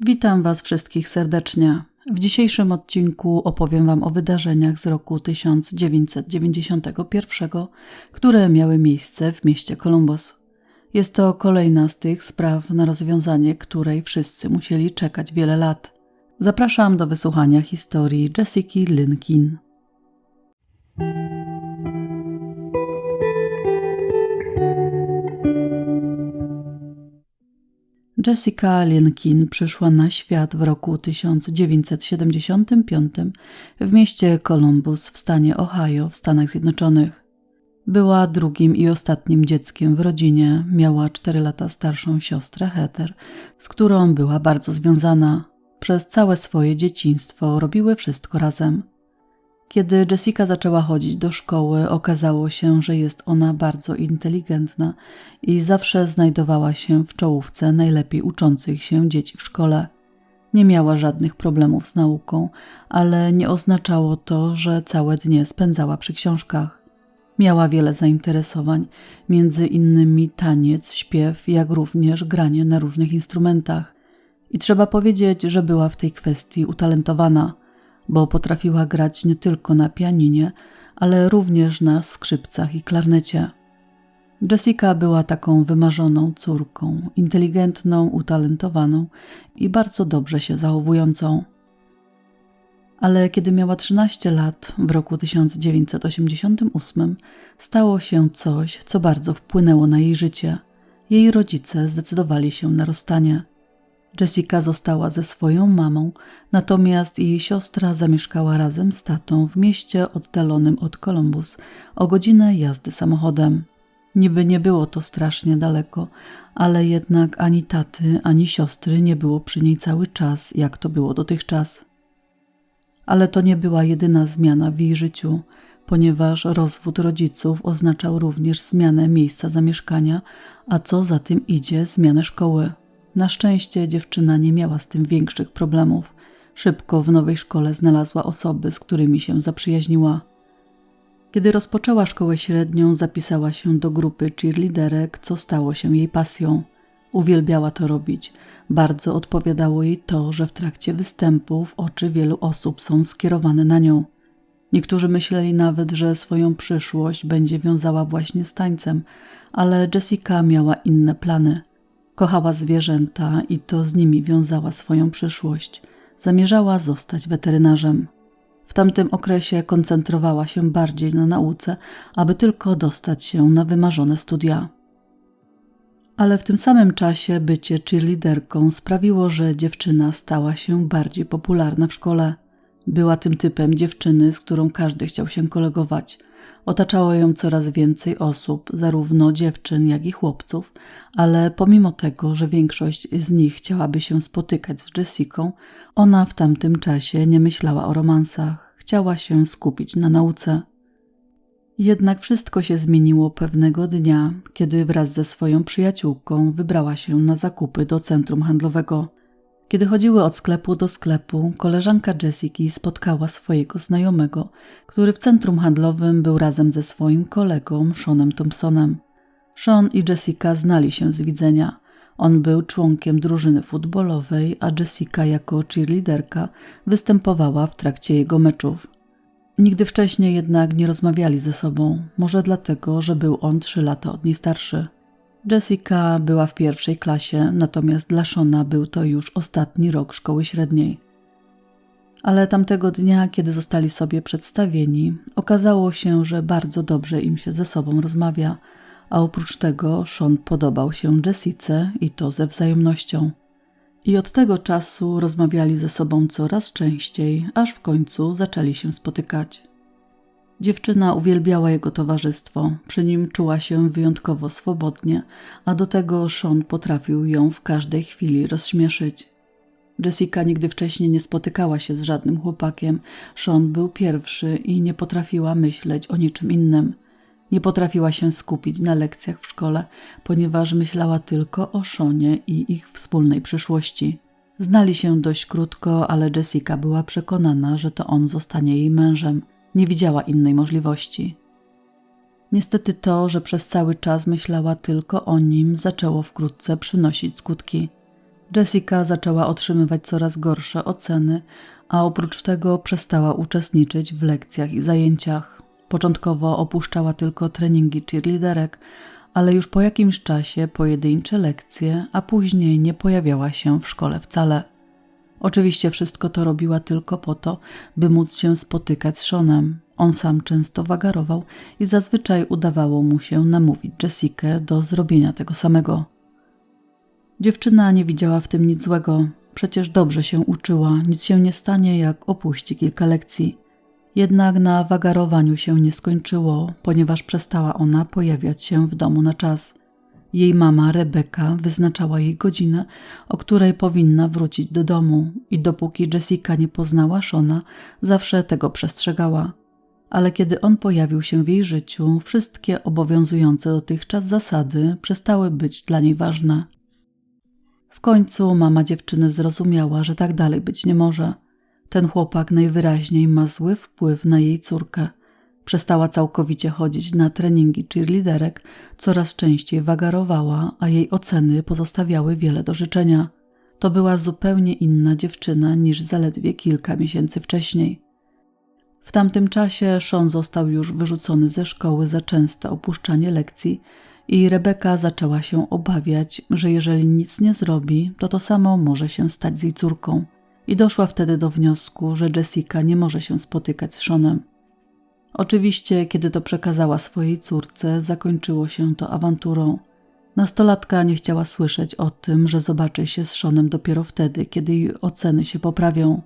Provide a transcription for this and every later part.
Witam Was wszystkich serdecznie. W dzisiejszym odcinku opowiem Wam o wydarzeniach z roku 1991, które miały miejsce w mieście Columbus. Jest to kolejna z tych spraw, na rozwiązanie której wszyscy musieli czekać wiele lat. Zapraszam do wysłuchania historii Jessica Linkin. Jessica Linkin przyszła na świat w roku 1975 w mieście Columbus w stanie Ohio w Stanach Zjednoczonych. Była drugim i ostatnim dzieckiem w rodzinie, miała 4 lata starszą siostrę Heather, z którą była bardzo związana. Przez całe swoje dzieciństwo robiły wszystko razem. Kiedy Jessica zaczęła chodzić do szkoły, okazało się, że jest ona bardzo inteligentna i zawsze znajdowała się w czołówce najlepiej uczących się dzieci w szkole. Nie miała żadnych problemów z nauką, ale nie oznaczało to, że całe dnie spędzała przy książkach. Miała wiele zainteresowań, między innymi taniec, śpiew, jak również granie na różnych instrumentach. I trzeba powiedzieć, że była w tej kwestii utalentowana – bo potrafiła grać nie tylko na pianinie, ale również na skrzypcach i klarnecie. Jessica była taką wymarzoną córką, inteligentną, utalentowaną i bardzo dobrze się zachowującą. Ale kiedy miała 13 lat, w roku 1988, stało się coś, co bardzo wpłynęło na jej życie. Jej rodzice zdecydowali się na rozstanie. Jessica została ze swoją mamą, natomiast jej siostra zamieszkała razem z tatą w mieście oddalonym od Columbus o godzinę jazdy samochodem. Niby nie było to strasznie daleko, ale jednak ani taty, ani siostry nie było przy niej cały czas, jak to było dotychczas. Ale to nie była jedyna zmiana w jej życiu, ponieważ rozwód rodziców oznaczał również zmianę miejsca zamieszkania, a co za tym idzie, zmianę szkoły. Na szczęście dziewczyna nie miała z tym większych problemów. Szybko w nowej szkole znalazła osoby, z którymi się zaprzyjaźniła. Kiedy rozpoczęła szkołę średnią, zapisała się do grupy cheerleaderek, co stało się jej pasją. Uwielbiała to robić. Bardzo odpowiadało jej to, że w trakcie występów oczy wielu osób są skierowane na nią. Niektórzy myśleli nawet, że swoją przyszłość będzie wiązała właśnie z tańcem, ale Jessica miała inne plany. Kochała zwierzęta i to z nimi wiązała swoją przyszłość. Zamierzała zostać weterynarzem. W tamtym okresie koncentrowała się bardziej na nauce, aby tylko dostać się na wymarzone studia. Ale w tym samym czasie bycie cheerleaderką sprawiło, że dziewczyna stała się bardziej popularna w szkole. Była tym typem dziewczyny, z którą każdy chciał się kolegować – Otaczało ją coraz więcej osób, zarówno dziewczyn, jak i chłopców, ale pomimo tego, że większość z nich chciałaby się spotykać z Jessiką, ona w tamtym czasie nie myślała o romansach, chciała się skupić na nauce. Jednak wszystko się zmieniło pewnego dnia, kiedy wraz ze swoją przyjaciółką wybrała się na zakupy do centrum handlowego. Kiedy chodziły od sklepu do sklepu, koleżanka Jessiki spotkała swojego znajomego, który w centrum handlowym był razem ze swoim kolegą Seanem Thompsonem. Sean i Jessica znali się z widzenia. On był członkiem drużyny futbolowej, a Jessica jako cheerleaderka występowała w trakcie jego meczów. Nigdy wcześniej jednak nie rozmawiali ze sobą, może dlatego, że był on trzy lata od niej starszy. Jessica była w pierwszej klasie, natomiast dla Shona był to już ostatni rok szkoły średniej. Ale tamtego dnia, kiedy zostali sobie przedstawieni, okazało się, że bardzo dobrze im się ze sobą rozmawia, a oprócz tego Sean podobał się Jessice i to ze wzajemnością. I od tego czasu rozmawiali ze sobą coraz częściej, aż w końcu zaczęli się spotykać. Dziewczyna uwielbiała jego towarzystwo, przy nim czuła się wyjątkowo swobodnie, a do tego Sean potrafił ją w każdej chwili rozśmieszyć. Jessica nigdy wcześniej nie spotykała się z żadnym chłopakiem. Sean był pierwszy i nie potrafiła myśleć o niczym innym. Nie potrafiła się skupić na lekcjach w szkole, ponieważ myślała tylko o Seanie i ich wspólnej przyszłości. Znali się dość krótko, ale Jessica była przekonana, że to on zostanie jej mężem. Nie widziała innej możliwości. Niestety to, że przez cały czas myślała tylko o nim, zaczęło wkrótce przynosić skutki. Jessica zaczęła otrzymywać coraz gorsze oceny, a oprócz tego przestała uczestniczyć w lekcjach i zajęciach. Początkowo opuszczała tylko treningi cheerleaderek, ale już po jakimś czasie pojedyncze lekcje, a później nie pojawiała się w szkole wcale. Oczywiście wszystko to robiła tylko po to, by móc się spotykać z Seanem. On sam często wagarował i zazwyczaj udawało mu się namówić Jessikę do zrobienia tego samego. Dziewczyna nie widziała w tym nic złego. Przecież dobrze się uczyła, nic się nie stanie, jak opuści kilka lekcji. Jednak na wagarowaniu się nie skończyło, ponieważ przestała ona pojawiać się w domu na czas. Jej mama, Rebeka, wyznaczała jej godzinę, o której powinna wrócić do domu, i dopóki Jessica nie poznała Shona, zawsze tego przestrzegała. Ale kiedy on pojawił się w jej życiu, wszystkie obowiązujące dotychczas zasady przestały być dla niej ważne. W końcu mama dziewczyny zrozumiała, że tak dalej być nie może. Ten chłopak najwyraźniej ma zły wpływ na jej córkę. Przestała całkowicie chodzić na treningi cheerleaderek, coraz częściej wagarowała, a jej oceny pozostawiały wiele do życzenia. To była zupełnie inna dziewczyna niż zaledwie kilka miesięcy wcześniej. W tamtym czasie Sean został już wyrzucony ze szkoły za częste opuszczanie lekcji i Rebeka zaczęła się obawiać, że jeżeli nic nie zrobi, to to samo może się stać z jej córką. I doszła wtedy do wniosku, że Jessica nie może się spotykać z Seanem. Oczywiście, kiedy to przekazała swojej córce, zakończyło się to awanturą. Nastolatka nie chciała słyszeć o tym, że zobaczy się z Seanem dopiero wtedy, kiedy jej oceny się poprawią.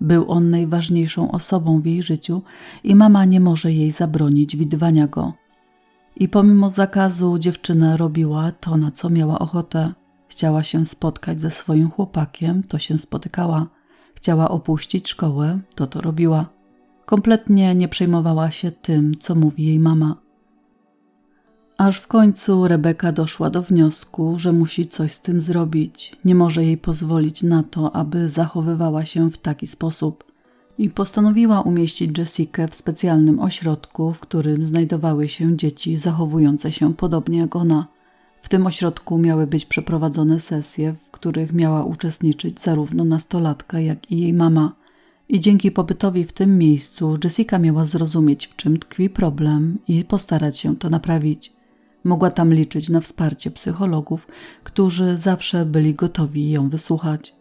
Był on najważniejszą osobą w jej życiu i mama nie może jej zabronić widywania go. I pomimo zakazu dziewczyna robiła to, na co miała ochotę. Chciała się spotkać ze swoim chłopakiem, to się spotykała. Chciała opuścić szkołę, to to robiła. Kompletnie nie przejmowała się tym, co mówi jej mama. Aż w końcu Rebeka doszła do wniosku, że musi coś z tym zrobić. Nie może jej pozwolić na to, aby zachowywała się w taki sposób. I postanowiła umieścić Jessikę w specjalnym ośrodku, w którym znajdowały się dzieci zachowujące się podobnie jak ona. W tym ośrodku miały być przeprowadzone sesje, w których miała uczestniczyć zarówno nastolatka, jak i jej mama. I dzięki pobytowi w tym miejscu Jessica miała zrozumieć, w czym tkwi problem i postarać się to naprawić. Mogła tam liczyć na wsparcie psychologów, którzy zawsze byli gotowi ją wysłuchać.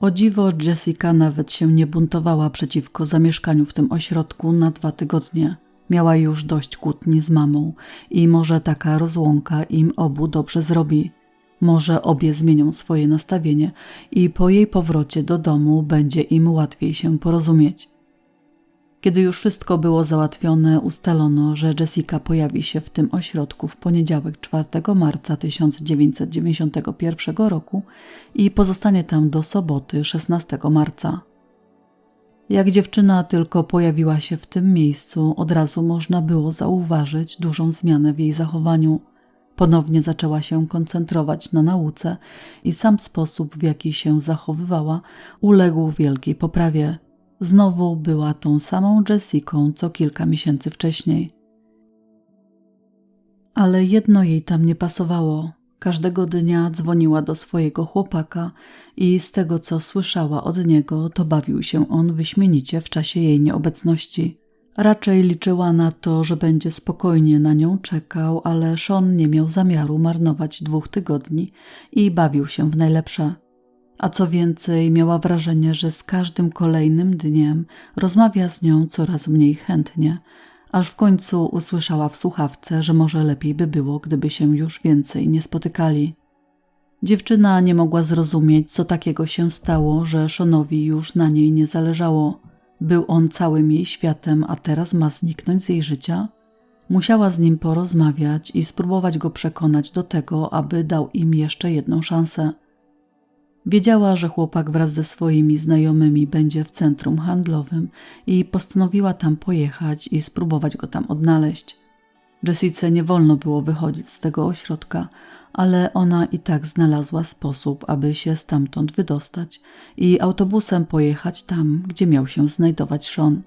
O dziwo, Jessica nawet się nie buntowała przeciwko zamieszkaniu w tym ośrodku na dwa tygodnie. Miała już dość kłótni z mamą i może taka rozłąka im obu dobrze zrobi. Może obie zmienią swoje nastawienie i po jej powrocie do domu będzie im łatwiej się porozumieć. Kiedy już wszystko było załatwione, ustalono, że Jessica pojawi się w tym ośrodku w poniedziałek 4 marca 1991 roku i pozostanie tam do soboty 16 marca. Jak dziewczyna tylko pojawiła się w tym miejscu, od razu można było zauważyć dużą zmianę w jej zachowaniu. Ponownie zaczęła się koncentrować na nauce i sam sposób, w jaki się zachowywała, uległ wielkiej poprawie. Znowu była tą samą Jessiką, co kilka miesięcy wcześniej. Ale jedno jej tam nie pasowało. Każdego dnia dzwoniła do swojego chłopaka i z tego, co słyszała od niego, to bawił się on wyśmienicie w czasie jej nieobecności. Raczej liczyła na to, że będzie spokojnie na nią czekał, ale Sean nie miał zamiaru marnować dwóch tygodni i bawił się w najlepsze. A co więcej, miała wrażenie, że z każdym kolejnym dniem rozmawia z nią coraz mniej chętnie, aż w końcu usłyszała w słuchawce, że może lepiej by było, gdyby się już więcej nie spotykali. Dziewczyna nie mogła zrozumieć, co takiego się stało, że Szonowi już na niej nie zależało. Był on całym jej światem, a teraz ma zniknąć z jej życia? Musiała z nim porozmawiać i spróbować go przekonać do tego, aby dał im jeszcze jedną szansę. Wiedziała, że chłopak wraz ze swoimi znajomymi będzie w centrum handlowym i postanowiła tam pojechać i spróbować go tam odnaleźć. Jessice nie wolno było wychodzić z tego ośrodka, ale ona i tak znalazła sposób, aby się stamtąd wydostać i autobusem pojechać tam, gdzie miał się znajdować Sean.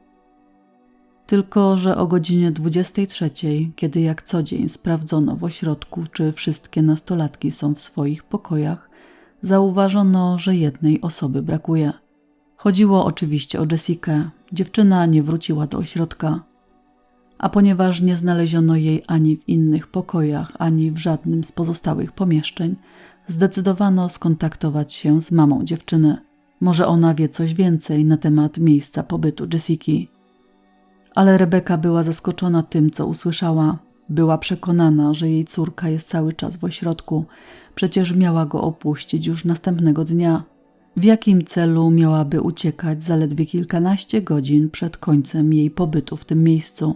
Tylko, że o godzinie 23, kiedy jak co dzień sprawdzono w ośrodku, czy wszystkie nastolatki są w swoich pokojach, zauważono, że jednej osoby brakuje. Chodziło oczywiście o Jessikę. Dziewczyna nie wróciła do ośrodka. A ponieważ nie znaleziono jej ani w innych pokojach, ani w żadnym z pozostałych pomieszczeń, zdecydowano skontaktować się z mamą dziewczyny. Może ona wie coś więcej na temat miejsca pobytu Jessiki. Ale Rebeka była zaskoczona tym, co usłyszała. Była przekonana, że jej córka jest cały czas w ośrodku, przecież miała go opuścić już następnego dnia. W jakim celu miałaby uciekać zaledwie kilkanaście godzin przed końcem jej pobytu w tym miejscu?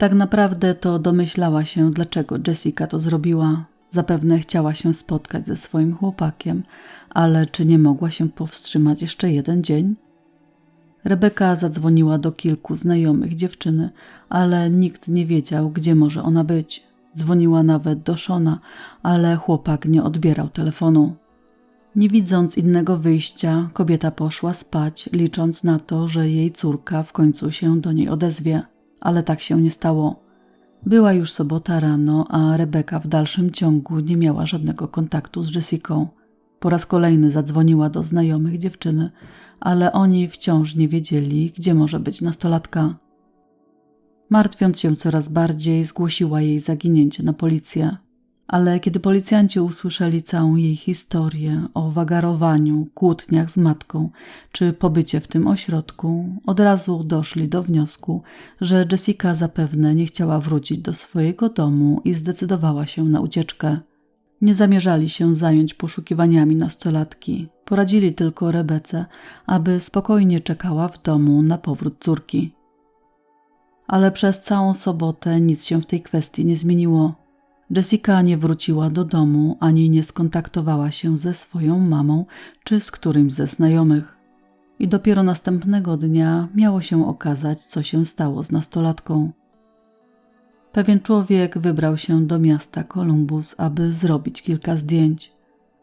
Tak naprawdę to domyślała się, dlaczego Jessica to zrobiła. Zapewne chciała się spotkać ze swoim chłopakiem, ale czy nie mogła się powstrzymać jeszcze jeden dzień? Rebeka zadzwoniła do kilku znajomych dziewczyny, ale nikt nie wiedział, gdzie może ona być. Dzwoniła nawet do Shona, ale chłopak nie odbierał telefonu. Nie widząc innego wyjścia, kobieta poszła spać, licząc na to, że jej córka w końcu się do niej odezwie, ale tak się nie stało. Była już sobota rano, a Rebeka w dalszym ciągu nie miała żadnego kontaktu z Jessiką. Po raz kolejny zadzwoniła do znajomych dziewczyny, ale oni wciąż nie wiedzieli, gdzie może być nastolatka. Martwiąc się coraz bardziej, zgłosiła jej zaginięcie na policję. Ale kiedy policjanci usłyszeli całą jej historię o wagarowaniu, kłótniach z matką czy pobycie w tym ośrodku, od razu doszli do wniosku, że Jessica zapewne nie chciała wrócić do swojego domu i zdecydowała się na ucieczkę. Nie zamierzali się zająć poszukiwaniami nastolatki. Poradzili tylko Rebece, aby spokojnie czekała w domu na powrót córki. Ale przez całą sobotę nic się w tej kwestii nie zmieniło. Jessica nie wróciła do domu ani nie skontaktowała się ze swoją mamą czy z którymś ze znajomych. I dopiero następnego dnia miało się okazać, co się stało z nastolatką. Pewien człowiek wybrał się do miasta Columbus, aby zrobić kilka zdjęć.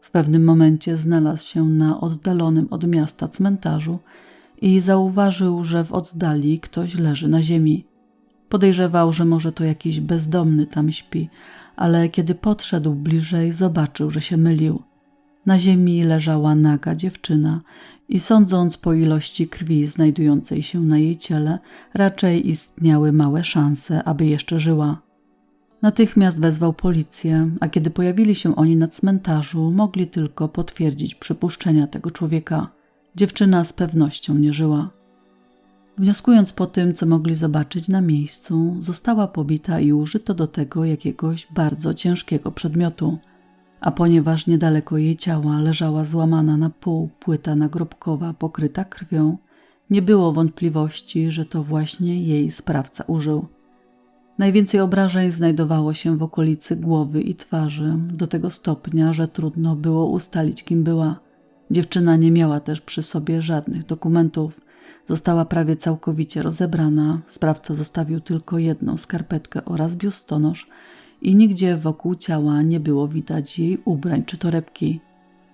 W pewnym momencie znalazł się na oddalonym od miasta cmentarzu i zauważył, że w oddali ktoś leży na ziemi. Podejrzewał, że może to jakiś bezdomny tam śpi, ale kiedy podszedł bliżej, zobaczył, że się mylił. Na ziemi leżała naga dziewczyna i sądząc po ilości krwi znajdującej się na jej ciele, raczej istniały małe szanse, aby jeszcze żyła. Natychmiast wezwał policję, a kiedy pojawili się oni na cmentarzu, mogli tylko potwierdzić przypuszczenia tego człowieka. Dziewczyna z pewnością nie żyła. Wnioskując po tym, co mogli zobaczyć na miejscu, została pobita i użyto do tego jakiegoś bardzo ciężkiego przedmiotu. A ponieważ niedaleko jej ciała leżała złamana na pół płyta nagrobkowa pokryta krwią, nie było wątpliwości, że to właśnie jej sprawca użył. Najwięcej obrażeń znajdowało się w okolicy głowy i twarzy, do tego stopnia, że trudno było ustalić, kim była. Dziewczyna nie miała też przy sobie żadnych dokumentów. Została prawie całkowicie rozebrana, sprawca zostawił tylko jedną skarpetkę oraz biustonosz i nigdzie wokół ciała nie było widać jej ubrań czy torebki.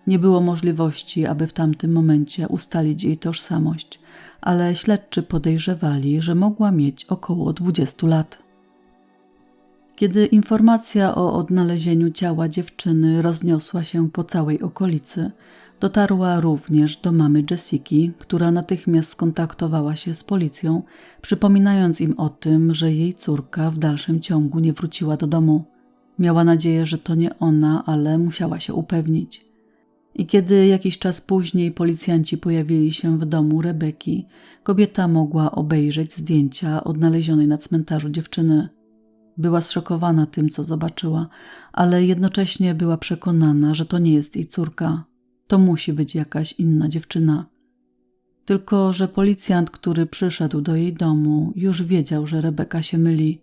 Nie było możliwości, aby w tamtym momencie ustalić jej tożsamość, ale śledczy podejrzewali, że mogła mieć około 20 lat. Kiedy informacja o odnalezieniu ciała dziewczyny rozniosła się po całej okolicy, dotarła również do mamy Jessiki, która natychmiast skontaktowała się z policją, przypominając im o tym, że jej córka w dalszym ciągu nie wróciła do domu. Miała nadzieję, że to nie ona, ale musiała się upewnić. I kiedy jakiś czas później policjanci pojawili się w domu Rebeki, kobieta mogła obejrzeć zdjęcia odnalezionej na cmentarzu dziewczyny. Była zszokowana tym, co zobaczyła, ale jednocześnie była przekonana, że to nie jest jej córka. To musi być jakaś inna dziewczyna. Tylko, że policjant, który przyszedł do jej domu, już wiedział, że Rebeka się myli.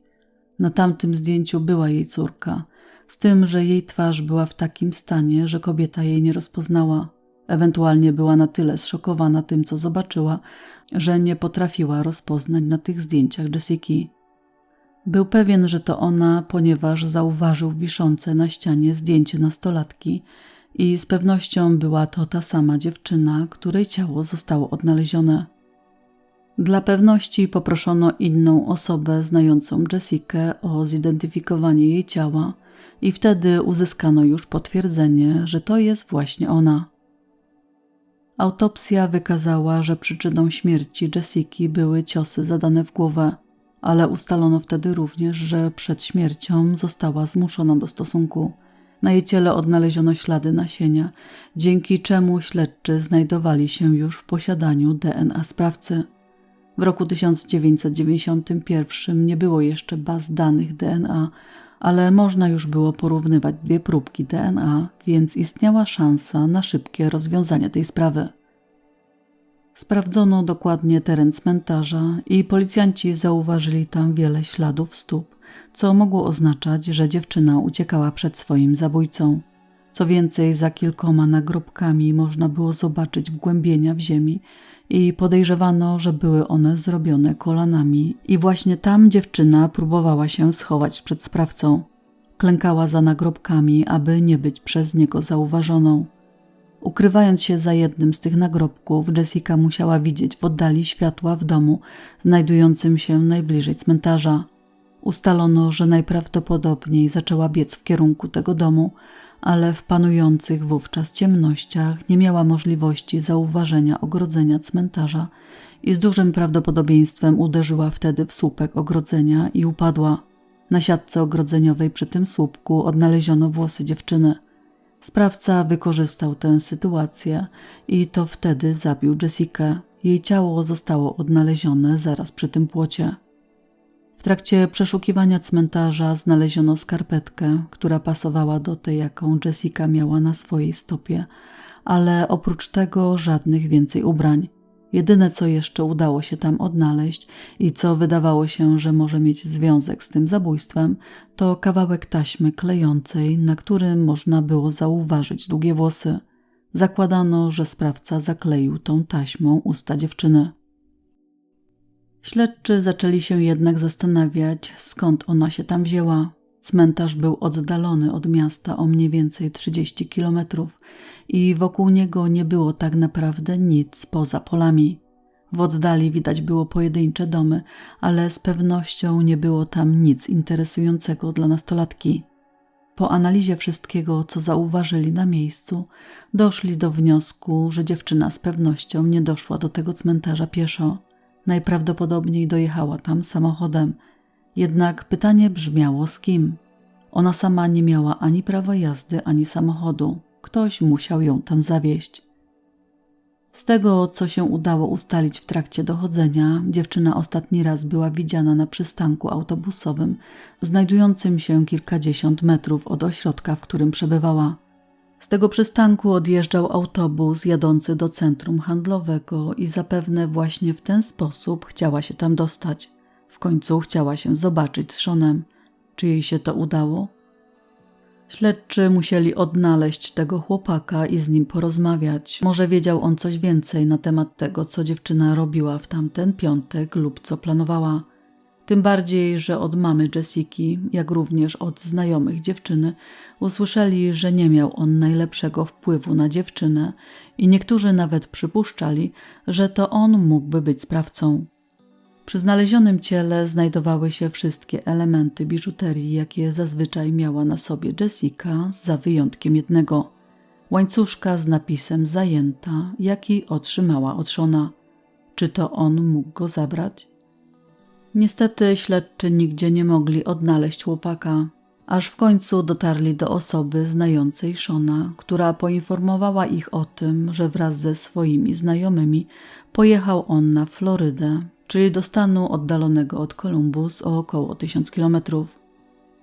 Na tamtym zdjęciu była jej córka, z tym, że jej twarz była w takim stanie, że kobieta jej nie rozpoznała. Ewentualnie była na tyle zszokowana tym, co zobaczyła, że nie potrafiła rozpoznać na tych zdjęciach Jessiki. Był pewien, że to ona, ponieważ zauważył wiszące na ścianie zdjęcie nastolatki i z pewnością była to ta sama dziewczyna, której ciało zostało odnalezione. Dla pewności poproszono inną osobę znającą Jessikę o zidentyfikowanie jej ciała I wtedy uzyskano już potwierdzenie, że to jest właśnie ona. Autopsja wykazała, że przyczyną śmierci Jessiki były ciosy zadane w głowę, ale ustalono wtedy również, że przed śmiercią została zmuszona do stosunku. Na jej ciele odnaleziono ślady nasienia, dzięki czemu śledczy znajdowali się już w posiadaniu DNA sprawcy. W roku 1991 nie było jeszcze baz danych DNA, ale można już było porównywać dwie próbki DNA, więc istniała szansa na szybkie rozwiązanie tej sprawy. Sprawdzono dokładnie teren cmentarza i policjanci zauważyli tam wiele śladów stóp, co mogło oznaczać, że dziewczyna uciekała przed swoim zabójcą. Co więcej, za kilkoma nagrobkami można było zobaczyć wgłębienia w ziemi i podejrzewano, że były one zrobione kolanami, i właśnie tam dziewczyna próbowała się schować przed sprawcą. Klękała za nagrobkami, aby nie być przez niego zauważoną. Ukrywając się za jednym z tych nagrobków, Jessica musiała widzieć w oddali światła w domu, znajdującym się najbliżej cmentarza. Ustalono, że najprawdopodobniej zaczęła biec w kierunku tego domu, ale w panujących wówczas ciemnościach nie miała możliwości zauważenia ogrodzenia cmentarza i z dużym prawdopodobieństwem uderzyła wtedy w słupek ogrodzenia i upadła. Na siatce ogrodzeniowej przy tym słupku odnaleziono włosy dziewczyny. Sprawca wykorzystał tę sytuację i to wtedy zabił Jessikę. Jej ciało zostało odnalezione zaraz przy tym płocie. W trakcie przeszukiwania cmentarza znaleziono skarpetkę, która pasowała do tej, jaką Jessica miała na swojej stopie, ale oprócz tego żadnych więcej ubrań. Jedyne, co jeszcze udało się tam odnaleźć i co wydawało się, że może mieć związek z tym zabójstwem, to kawałek taśmy klejącej, na którym można było zauważyć długie włosy. Zakładano, że sprawca zakleił tą taśmą usta dziewczyny. Śledczy zaczęli się jednak zastanawiać, skąd ona się tam wzięła. Cmentarz był oddalony od miasta o mniej więcej 30 kilometrów i wokół niego nie było tak naprawdę nic poza polami. W oddali widać było pojedyncze domy, ale z pewnością nie było tam nic interesującego dla nastolatki. Po analizie wszystkiego, co zauważyli na miejscu, doszli do wniosku, że dziewczyna z pewnością nie doszła do tego cmentarza pieszo. Najprawdopodobniej dojechała tam samochodem. Jednak pytanie brzmiało z kim? Ona sama nie miała ani prawa jazdy, ani samochodu. Ktoś musiał ją tam zawieźć. Z tego, co się udało ustalić w trakcie dochodzenia, dziewczyna ostatni raz była widziana na przystanku autobusowym, znajdującym się kilkadziesiąt metrów od ośrodka, w którym przebywała. Z tego przystanku odjeżdżał autobus jadący do centrum handlowego i zapewne właśnie w ten sposób chciała się tam dostać. W końcu chciała się zobaczyć z Seanem. Czy jej się to udało? Śledczy musieli odnaleźć tego chłopaka i z nim porozmawiać. Może wiedział on coś więcej na temat tego, co dziewczyna robiła w tamten piątek lub co planowała. Tym bardziej, że od mamy Jessiki, jak również od znajomych dziewczyny, usłyszeli, że nie miał on najlepszego wpływu na dziewczynę i niektórzy nawet przypuszczali, że to on mógłby być sprawcą. Przy znalezionym ciele znajdowały się wszystkie elementy biżuterii, jakie zazwyczaj miała na sobie Jessica, za wyjątkiem jednego łańcuszka z napisem zajęta, jaki otrzymała od Shona. Czy to on mógł go zabrać? Niestety śledczy nigdzie nie mogli odnaleźć chłopaka, aż w końcu dotarli do osoby znającej Shona, która poinformowała ich o tym, że wraz ze swoimi znajomymi pojechał on na Florydę, czyli do stanu oddalonego od Columbus o około 1000 kilometrów.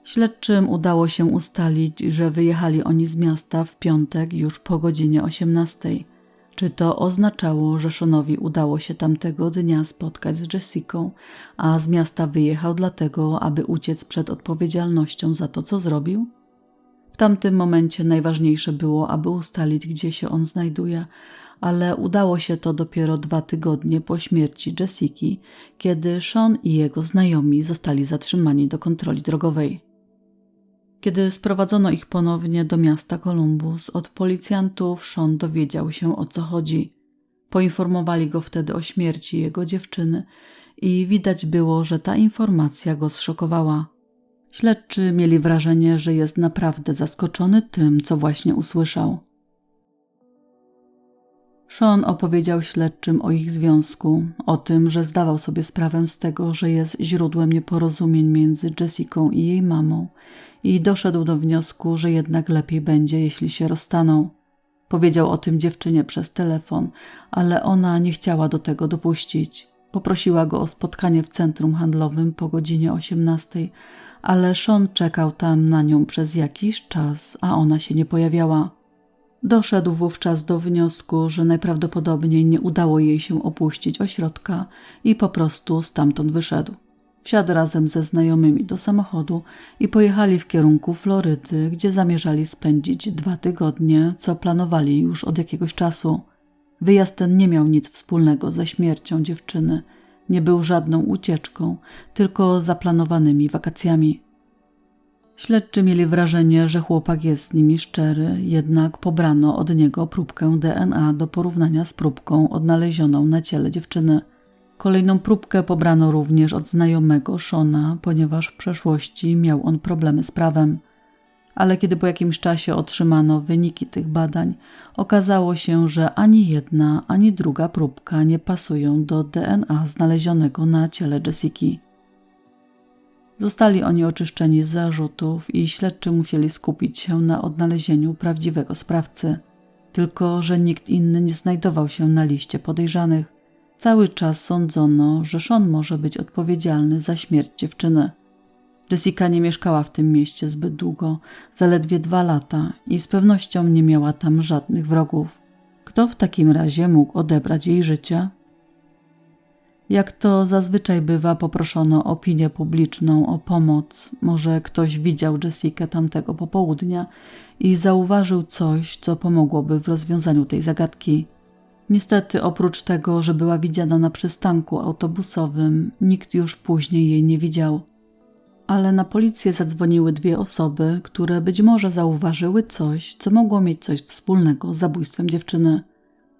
Śledczym udało się ustalić, że wyjechali oni z miasta w piątek już po godzinie 18. Czy to oznaczało, że Seanowi udało się tamtego dnia spotkać z Jessiką, a z miasta wyjechał dlatego, aby uciec przed odpowiedzialnością za to, co zrobił? W tamtym momencie najważniejsze było, aby ustalić, gdzie się on znajduje, ale udało się to dopiero dwa tygodnie po śmierci Jessiki, kiedy Sean i jego znajomi zostali zatrzymani do kontroli drogowej. Kiedy sprowadzono ich ponownie do miasta Columbus, od policjantów Sean dowiedział się o co chodzi. Poinformowali go wtedy o śmierci jego dziewczyny i widać było, że ta informacja go zszokowała. Śledczy mieli wrażenie, że jest naprawdę zaskoczony tym, co właśnie usłyszał. Sean opowiedział śledczym o ich związku, o tym, że zdawał sobie sprawę z tego, że jest źródłem nieporozumień między Jessiką i jej mamą i doszedł do wniosku, że jednak lepiej będzie, jeśli się rozstaną. Powiedział o tym dziewczynie przez telefon, ale ona nie chciała do tego dopuścić. Poprosiła go o spotkanie w centrum handlowym po godzinie 18, ale Sean czekał tam na nią przez jakiś czas, a ona się nie pojawiała. Doszedł wówczas do wniosku, że najprawdopodobniej nie udało jej się opuścić ośrodka i po prostu stamtąd wyszedł. Wsiadł razem ze znajomymi do samochodu i pojechali w kierunku Florydy, gdzie zamierzali spędzić dwa tygodnie, co planowali już od jakiegoś czasu. Wyjazd ten nie miał nic wspólnego ze śmiercią dziewczyny, nie był żadną ucieczką, tylko zaplanowanymi wakacjami. Śledczy mieli wrażenie, że chłopak jest z nimi szczery, jednak pobrano od niego próbkę DNA do porównania z próbką odnalezioną na ciele dziewczyny. Kolejną próbkę pobrano również od znajomego Shona, ponieważ w przeszłości miał on problemy z prawem. Ale kiedy po jakimś czasie otrzymano wyniki tych badań, okazało się, że ani jedna, ani druga próbka nie pasują do DNA znalezionego na ciele Jessiki. Zostali oni oczyszczeni z zarzutów i śledczy musieli skupić się na odnalezieniu prawdziwego sprawcy. Tylko, że nikt inny nie znajdował się na liście podejrzanych. Cały czas sądzono, że Sean może być odpowiedzialny za śmierć dziewczyny. Jessica nie mieszkała w tym mieście zbyt długo, zaledwie dwa lata i z pewnością nie miała tam żadnych wrogów. Kto w takim razie mógł odebrać jej życie? Jak to zazwyczaj bywa, poproszono opinię publiczną o pomoc. Może ktoś widział Jessica tamtego popołudnia i zauważył coś, co pomogłoby w rozwiązaniu tej zagadki. Niestety, oprócz tego, że była widziana na przystanku autobusowym, nikt już później jej nie widział. Ale na policję zadzwoniły dwie osoby, które być może zauważyły coś, co mogło mieć coś wspólnego z zabójstwem dziewczyny.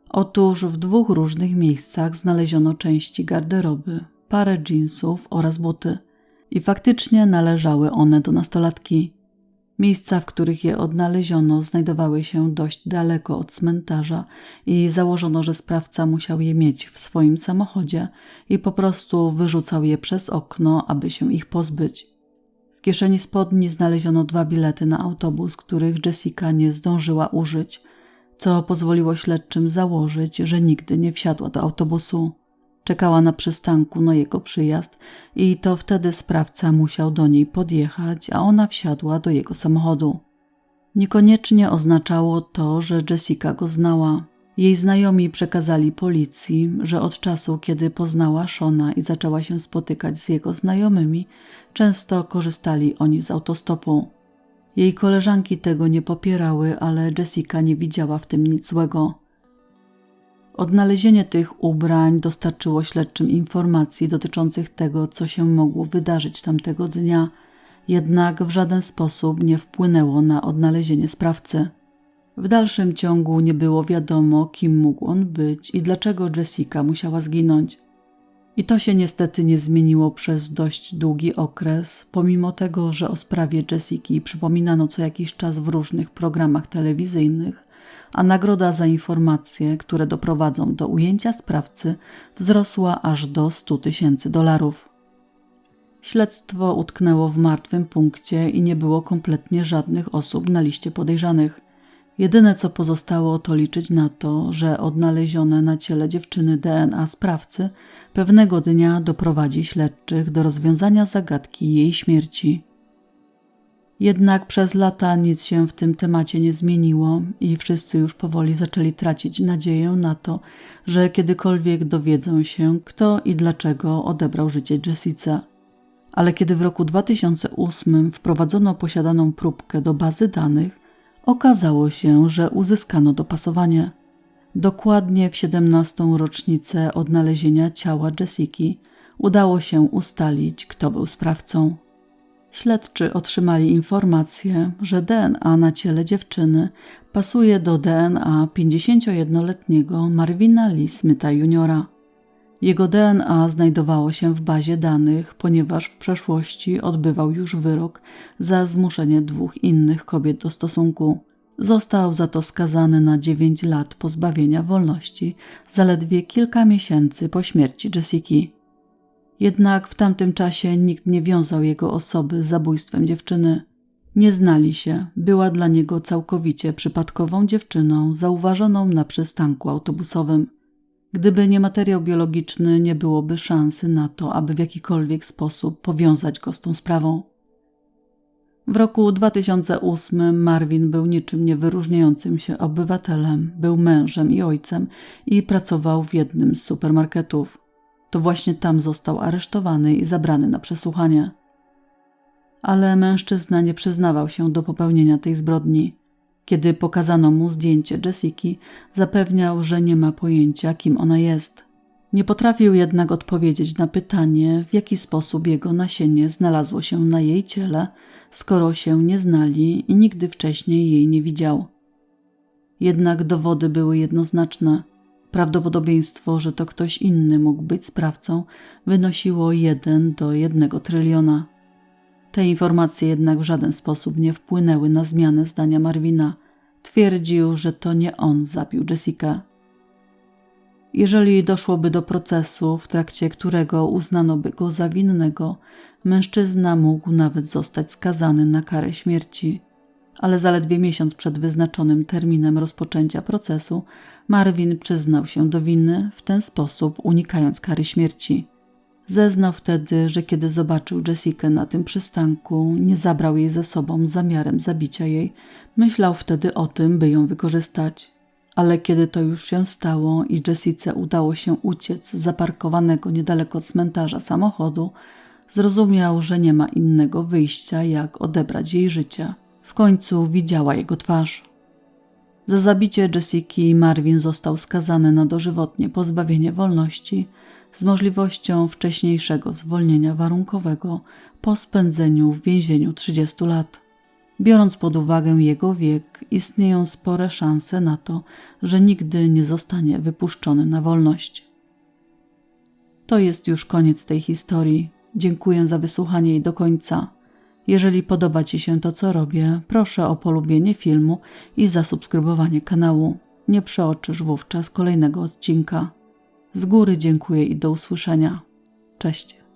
Otóż w dwóch różnych miejscach znaleziono części garderoby, parę dżinsów oraz buty. I faktycznie należały one do nastolatki. Miejsca, w których je odnaleziono, znajdowały się dość daleko od cmentarza i założono, że sprawca musiał je mieć w swoim samochodzie i po prostu wyrzucał je przez okno, aby się ich pozbyć. W kieszeni spodni znaleziono dwa bilety na autobus, których Jessica nie zdążyła użyć – co pozwoliło śledczym założyć, że nigdy nie wsiadła do autobusu. Czekała na przystanku na jego przyjazd i to wtedy sprawca musiał do niej podjechać, a ona wsiadła do jego samochodu. Niekoniecznie oznaczało to, że Jessica go znała. Jej znajomi przekazali policji, że od czasu, kiedy poznała Shona i zaczęła się spotykać z jego znajomymi, często korzystali oni z autostopu. Jej koleżanki tego nie popierały, ale Jessica nie widziała w tym nic złego. Odnalezienie tych ubrań dostarczyło śledczym informacji dotyczących tego, co się mogło wydarzyć tamtego dnia, jednak w żaden sposób nie wpłynęło na odnalezienie sprawcy. W dalszym ciągu nie było wiadomo, kim mógł on być i dlaczego Jessica musiała zginąć. I to się niestety nie zmieniło przez dość długi okres, pomimo tego, że o sprawie Jessiki przypominano co jakiś czas w różnych programach telewizyjnych, a nagroda za informacje, które doprowadzą do ujęcia sprawcy, wzrosła aż do 100 tysięcy dolarów. Śledztwo utknęło w martwym punkcie i nie było kompletnie żadnych osób na liście podejrzanych. Jedyne co pozostało to liczyć na to, że odnalezione na ciele dziewczyny DNA sprawcy pewnego dnia doprowadzi śledczych do rozwiązania zagadki jej śmierci. Jednak przez lata nic się w tym temacie nie zmieniło i wszyscy już powoli zaczęli tracić nadzieję na to, że kiedykolwiek dowiedzą się, kto i dlaczego odebrał życie Jessica. Ale kiedy w roku 2008 wprowadzono posiadaną próbkę do bazy danych, okazało się, że uzyskano dopasowanie. Dokładnie w 17. rocznicę odnalezienia ciała Jessiki udało się ustalić, kto był sprawcą. Śledczy otrzymali informację, że DNA na ciele dziewczyny pasuje do DNA 51-letniego Marvina Lee Smitha Jr. Jego DNA znajdowało się w bazie danych, ponieważ w przeszłości odbywał już wyrok za zmuszenie dwóch innych kobiet do stosunku. Został za to skazany na 9 lat pozbawienia wolności, zaledwie kilka miesięcy po śmierci Jessiki. Jednak w tamtym czasie nikt nie wiązał jego osoby z zabójstwem dziewczyny. Nie znali się, była dla niego całkowicie przypadkową dziewczyną zauważoną na przystanku autobusowym. Gdyby nie materiał biologiczny, nie byłoby szansy na to, aby w jakikolwiek sposób powiązać go z tą sprawą. W roku 2008 Marvin był niczym nie wyróżniającym się obywatelem, był mężem i ojcem i pracował w jednym z supermarketów. To właśnie tam został aresztowany i zabrany na przesłuchanie. Ale mężczyzna nie przyznawał się do popełnienia tej zbrodni. Kiedy pokazano mu zdjęcie Jessiki, zapewniał, że nie ma pojęcia, kim ona jest. Nie potrafił jednak odpowiedzieć na pytanie, w jaki sposób jego nasienie znalazło się na jej ciele, skoro się nie znali i nigdy wcześniej jej nie widział. Jednak dowody były jednoznaczne. Prawdopodobieństwo, że to ktoś inny mógł być sprawcą, wynosiło 1 do 1 tryliona. Te informacje jednak w żaden sposób nie wpłynęły na zmianę zdania Marwina. Twierdził, że to nie on zabił Jessica. Jeżeli doszłoby do procesu, w trakcie którego uznano by go za winnego, mężczyzna mógł nawet zostać skazany na karę śmierci. Ale zaledwie miesiąc przed wyznaczonym terminem rozpoczęcia procesu, Marvin przyznał się do winy, w ten sposób unikając kary śmierci. Zeznał wtedy, że kiedy zobaczył Jessikę na tym przystanku, nie zabrał jej ze sobą z zamiarem zabicia jej. Myślał wtedy o tym, by ją wykorzystać. Ale kiedy to już się stało i Jessice udało się uciec z zaparkowanego niedaleko cmentarza samochodu, zrozumiał, że nie ma innego wyjścia, jak odebrać jej życie. W końcu widziała jego twarz. Za zabicie Jessiki Marvin został skazany na dożywotnie pozbawienie wolności z możliwością wcześniejszego zwolnienia warunkowego po spędzeniu w więzieniu 30 lat. Biorąc pod uwagę jego wiek, istnieją spore szanse na to, że nigdy nie zostanie wypuszczony na wolność. To jest już koniec tej historii. Dziękuję za wysłuchanie jej do końca. Jeżeli podoba Ci się to, co robię, proszę o polubienie filmu i zasubskrybowanie kanału. Nie przeoczysz wówczas kolejnego odcinka. Z góry dziękuję i do usłyszenia. Cześć.